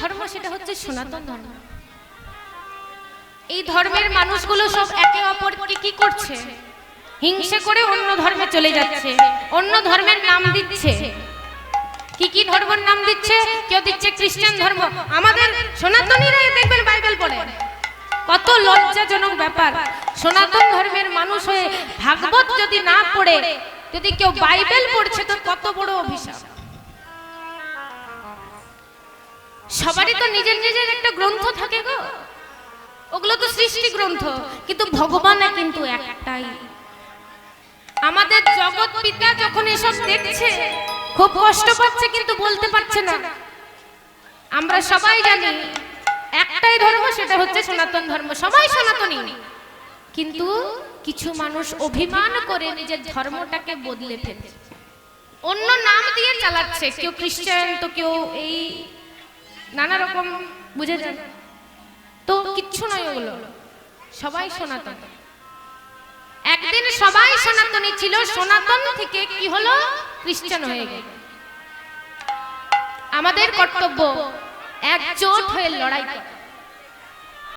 ধর্ম সেটা হচ্ছে সনাতন ধর্ম। এই ধর্মের মানুষগুলো সব একে অপরকে কি করছে? হিংসে করে অন্য ধর্মে চলে যাচ্ছে। অন্য ধর্মের নাম দিচ্ছে। কি কি ধর্মের নাম দিচ্ছে? কেউ দিচ্ছে খ্রিস্টান ধর্ম। আমাদের সনাতনীরা দেখবেন বাইবেল পড়ে। কত লজ্জাজনক ব্যাপার। সনাতন ধর্মের মানুষ হয়ে ভাগবত যদি না পড়ে যদি কেউ বাইবেল পড়ছে তো কত বড় অভিশাপ। সবারই তো নিজের নিজের একটা গ্রন্থ থাকে গো। ওগুলো তো সৃষ্টি গ্রন্থ কিন্তু ভগবান কিন্তু একটাই। আমাদের জগৎ পিতা যখন এসব দেখছে, খুব কষ্ট পাচ্ছে কিন্তু বলতে পারছে না। আমরা সবাই জানি, একটাই ধর্ম, সেটা হচ্ছে সনাতন ধর্ম। সবাই সনাতনী। কিন্তু কিছু মানুষ অভিমান করে নিজের ধর্মটাকে বদলে ফেলছে অন্য নাম দিয়ে চালাচ্ছে, কেউ খ্রিস্টান, তো কেউ এই নানা রকম বুঝে যায়। তো কিচ্ছু নয় ওগুলো। সবাই সনাতন। একদিন সবাই সনাতনী ছিল, সনাতন থেকে কি হলো? খ্রিস্টান হয়ে গেল। আমাদের কর্তব্য, একজোট হয়ে লড়াই করা।